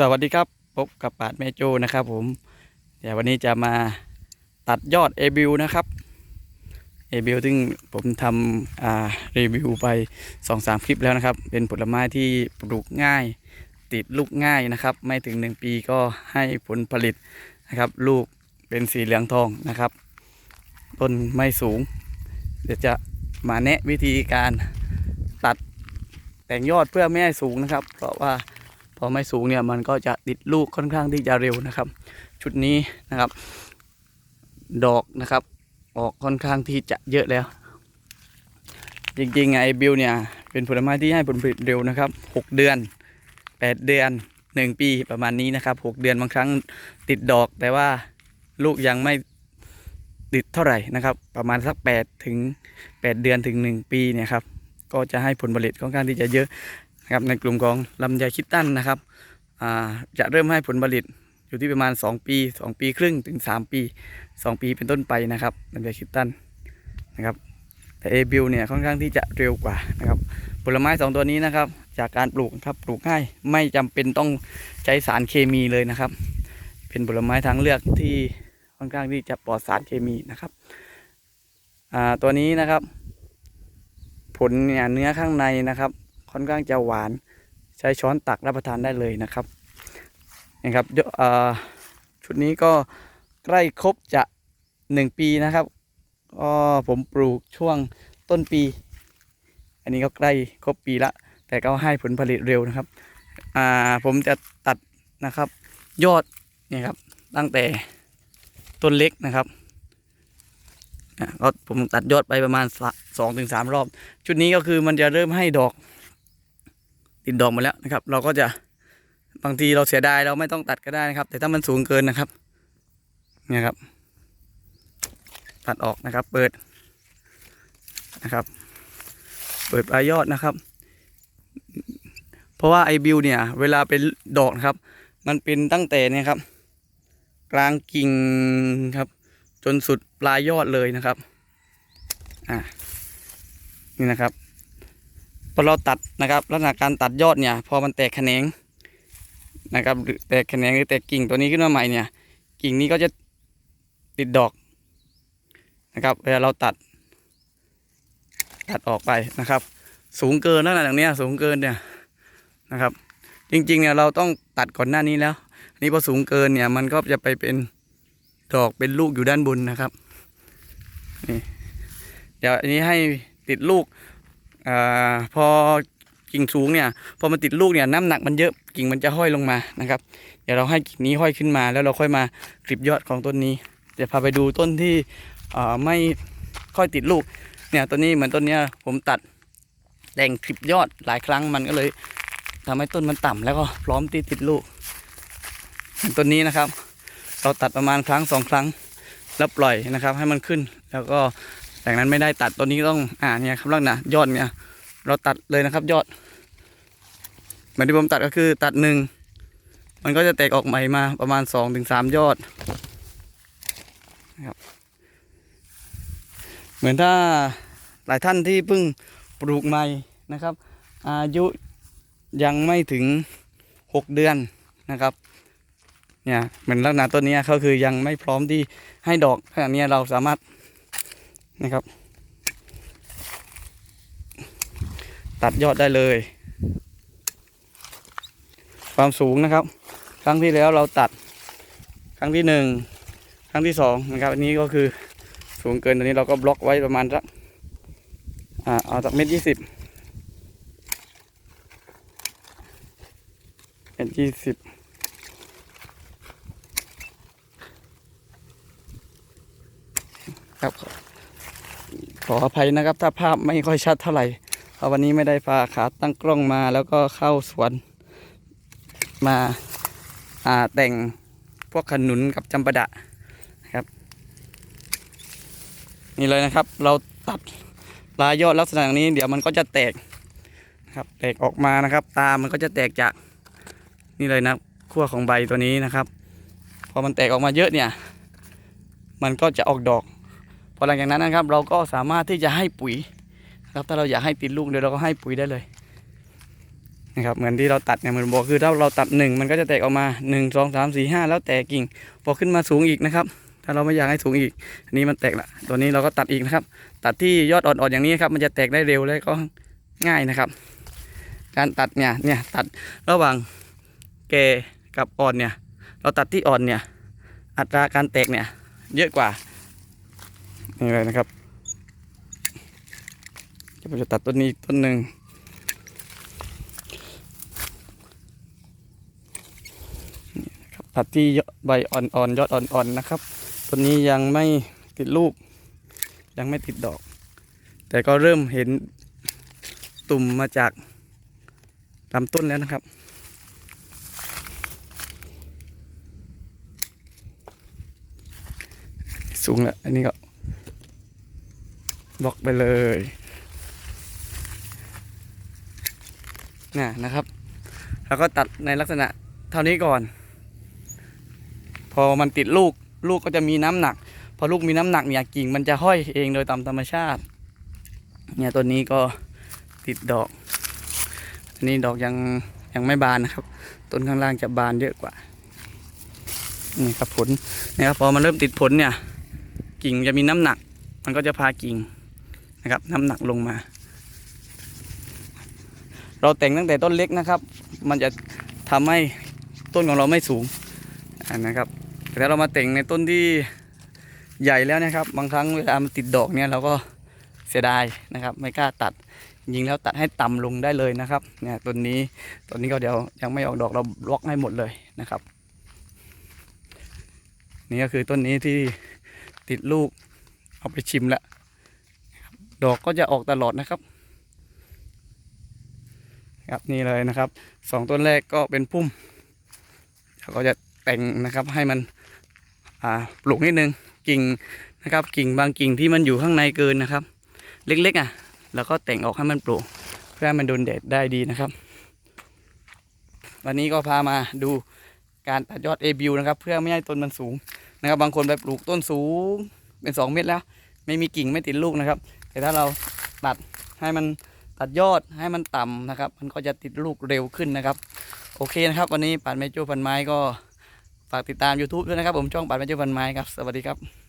สวัสดีครับพบกับปาดแม่โจนะครับ ผมเดี๋ยววันนี้จะมาตัดยอดเอบิวนะครับเอบิวซึ่งผมทำรีวิวไป2อสคลิปแล้วนะครับ เป็นผลไม้ที่ปลูกง่าย ติดลูกง่ายนะครับ ไม่ถึง 1 ปีก็ให้ผลผลิตนะครับ ลูกเป็นสีเหลืองทองนะครับ ต้นไม่สูง เดี๋ยวจะมาแนะวิธีการตัดแต่งยอดเพื่อไม่ให้สูงนะครับ เพราะว่า พอไม่สูงเนี่ยมันก็จะติดลูกค่อนข้างที่จะเร็วนะครับ ชุดนี้นะครับ ดอกนะครับ ออกค่อนข้างที่จะเยอะแล้ว จริงๆไอบิวเนี่ย เป็นผลไม้ที่ให้ผลผลิตเร็วนะครับ 6 เดือน 8 เดือน 1 ปีประมาณนี้นะครับ 6 เดือนบางครั้งติดดอก แต่ว่าลูกยังไม่ติดเท่าไหร่นะครับ ประมาณสัก8ถึง 8 เดือนถึง 1 ปีเนี่ยครับก็จะให้ผลผลิตค่อนข้างที่จะเยอะ นะครับในกลุ่มของลำไยคิดตันนะครับจะเริ่มให้ผลผลิตอยู่ที่ประมาณ 2 ปี 2 ปีครึ่งถึง 3 ปี 2 ปีเป็นต้นไปนะครับลำไยคิดตันนะครับแต่เอบิลเนี่ยค่อนข้างที่จะเร็วกว่านะครับผลไม้ 2 ตัวนี้นะครับ จากการปลูกครับปลูกง่ายไม่จำเป็นต้องใช้สารเคมีเลยนะครับ เป็นผลไม้ทางเลือกที่ค่อนข้างที่จะปลอดสารเคมีนะครับตัวนี้นะครับ ผลเนี่ยเนื้อข้างในนะครับ ค่อนข้างจะหวานใช้ช้อนตักรับประทานได้เลยนะครับนะครับชุดนี้ก็ใกล้ครบจะหนึ่งปีนะครับก็ผมปลูกช่วงต้นปี อันนี้ก็ใกล้ครบปีละ แต่ก็ให้ผลผลิตเร็วนะครับอ่าผมจะตัดนะครับยอดเนี่ยครับตั้งแต่ต้นเล็กนะครับก็ผมตัดยอดไปประมาณสองถึงสามรอบ ชุดนี้ก็คือมันจะเริ่มให้ดอก ติดดอกหมาแล้วนะครับ เราก็จะบางทีเราเสียดายเราไม่ต้องตัดก็ได้นะครับ แต่ถ้ามันสูงเกินนะครับเนี่ยครับ ตัดออกนะครับ เปิดนะครับ เปิดปลายยอดนะครับ เพราะว่าไอบิวเนี่ย เวลาเป็นดอกนะครับ มันเป็นตั้งแต่เนี่ยครับ กลางกิ่งครับ จนสุดปลายยอดเลยนะครับ อ่านี่นะครับ พอเราตัดนะครับ ลักษณะการตัดยอดเนี่ย พอมันแตกแขนงนะครับหรือแตกแขนงหรือแตกกิ่งตัวนี้ขึ้นมาใหม่เนี่ย กิ่งนี้ก็จะติดดอกนะครับเวลาเราตัด ตัดออกไปนะครับ สูงเกินลักษณะอย่างเนี้ยสูงเกินเนี่ยนะครับ จริงๆเนี่ยเราต้องตัดก่อนหน้านี้แล้วนนี้พอสูงเกินเนี่ยมันก็จะไปเป็นดอกเป็นลูกอยู่ด้านบนนะครับนี่เดี๋ยวอันนี้ให้ติดลูก อพอกิ่งสูงเนี่ยพอมันติดลูกเนี่ยน้ำหนักมันเยอะกิ่งมันจะห้อยลงมานะครับ เดี๋ยวเราให้กิ่งนี้ห้อยขึ้นมา แล้วเราค่อยมากริบยอดของต้นนี้เดี๋ยวพาไปดูต้นที่ไม่ค่อยติดลูกเนี่ยต้นนี้เหมือนต้นเนี้ยผมตัดแต่งกริบยอดหลายครั้งมันก็เลยทำให้ต้นมันต่ำแล้วก็พร้อมที่ติดลูกต้นนี้นะครับ เราตัดประมาณครั้งสองครั้งแล้วปล่อยนะครับ ให้มันขึ้นแล้วก็ แต่นั้นไม่ได้ตัดตัวนี้ต้องอ่าเนี่ยครับลักษณะยอดเนี่ย เราตัดเลยนะครับ ยอดเหมือนที่ผมตัดก็คือตัดหนึ่งมันก็จะแตกออกใหม่มาประมาณสองถึงสามยอดนะครับเหมือนถ้าหลายท่านที่เพิ่งปลูกใหม่นะครับ อายุยังไม่ถึงหกเดือนนะครับเนี่ยเหมือนลักษณะต้นนี้เขาคือยังไม่พร้อมที่ให้ดอกขนาดนี้เราสามารถ นะครับ ตัดยอดได้เลย ความสูงนะครับ ครั้งที่แล้วเราตัด ครั้งที่หนึ่งครั้งที่สองนะครับ อันนี้ก็คือสูงเกินตัวนี้เราก็บล็อกไว้ประมาณสักอ่าเอาจากเมตรยี่สิบเมตรยี่สิบครับ ขออภัยนะครับถ้าภาพไม่ค่อยชัดเท่าไหร่เพราะวันนี้ไม่ได้พาขาตั้งกล้องมาแล้วก็เข้าสวนมาาแต่งพวกขนุนกับจำปาดะนะครับ นี่เลยนะครับ เราตัดปลายยอดลักษณะอย่างนี้ เดี๋ยวมันก็จะแตกนะครับแตกออกมานะครับ ตามันก็จะแตกจากนี่เลยนะขั้วของใบตัวนี้นะครับ พอมันแตกออกมาเยอะเนี่ย มันก็จะออกดอก พอหลังจากนั้นนะครับเราก็สามารถที่จะให้ปุ๋ยนะครับถ้าเราอยากให้ติดลูกเดี๋ยวเราก็ให้ปุ๋ยได้เลยนะครับเหมือนที่เราตัดเนี่ยเหมือนบอกคือถ้าเราตัดหนึ่งมันก็จะแตกออกมาหนึ่งสองสามสี่ห้าแล้วแต่กิ่งพอขึ้นมาสูงอีกนะครับ ถ้าเราไม่อยากให้สูงอีกอันนี้มันแตกละตัวนี้เราก็ตัดอีกนะครับ ตัดที่ยอดอ่อนๆอย่างนี้ครับมันจะแตกได้เร็วและก็ง่ายนะครับ การตัดเนี่ยเนี่ยตัดระหว่างแก่กับอ่อนเนี่ย เราตัดที่อ่อนเนี่ย อัตราการแตกเนี่ยเยอะกว่า นี่เลยนะครับเดี๋ยวผมจะตัดต้นนี้อีกต้นหนึ่งครับตัดที่ใบอ่อนๆยอดอ่อนๆนะครับต้นนี้ยังไม่ติดลูก ยังไม่ติดดอก แต่ก็เริ่มเห็นตุ่มมาจากลำต้นแล้วนะครับสูงแล้ว อันนี้ก็ บล็อกไปเลยน่ะนะครับ แล้วก็ตัดในลักษณะเท่านี้ก่อน พอมันติดลูกลูกก็จะมีน้ำหนัก พอลูกมีน้ำหนักเนี่ยกิ่งมันจะห้อยเองโดยตามธรรมชาติ เนี่ยตัวนี้ก็ติดดอก อันนี้ดอกยังยังไม่บานนะครับ ต้นข้างล่างจะบานเยอะกว่า นี่ครับผลนะครับพอมันเริ่มติดผลเนี่ย กิ่งจะมีน้ำหนัก มันก็จะพากิ่ง นะครับ น้ำหนักลงมา เราแต่งตั้งแต่ต้นเล็กนะครับ มันจะทำให้ต้นของเราไม่สูงนะครับแต่เรามาแต่งในต้นที่ใหญ่แล้วนะครับ บางครั้งเวลามันติดดอกเนี่ยเราก็เสียดายนะครับ ไม่กล้าตัดยิงแล้วตัดให้ต่ำลงได้เลยนะครับเนี่ยต้นนี้ต้นนี้ก็เดี๋ยวยังไม่ออกดอกเราบล็อกให้หมดเลยนะครับ นี่ก็คือต้นนี้ที่ติดลูกเอาไปชิมแล้ว ดอกก็จะออกตลอดนะครับ ครับนี่เลยนะครับสองต้นแรกก็เป็นพุ่มเราก็จะแต่งนะครับให้มันปลูกนิดนึงกิ่งนะครับ กิ่งบางกิ่งที่มันอยู่ข้างในเกินนะครับ เล็กๆอะแล้วก็แต่งออกให้มันปลูกเพื่อให้มันโดนแดดได้ดีนะครับ วันนี้ก็พามาดูการตัดยอดเอบิวนะครับ เพื่อไม่ให้ต้นมันสูงนะครับ บางคนไปปลูกต้นสูงเป็นสองเมตรแล้ว ไม่มีกิ่งไม่ติดลูกนะครับ แต่ถ้าเราตัดให้มันตัดยอดให้มันต่ำนะครับ มันก็จะติดลูกเร็วขึ้นนะครับ โอเคนะครับ วันนี้ป่านไม้จูพันไม้ก็ฝากติดตาม YouTube ด้วยนะครับ ผมช่องป่านไม้จูพันไม้ครับ สวัสดีครับ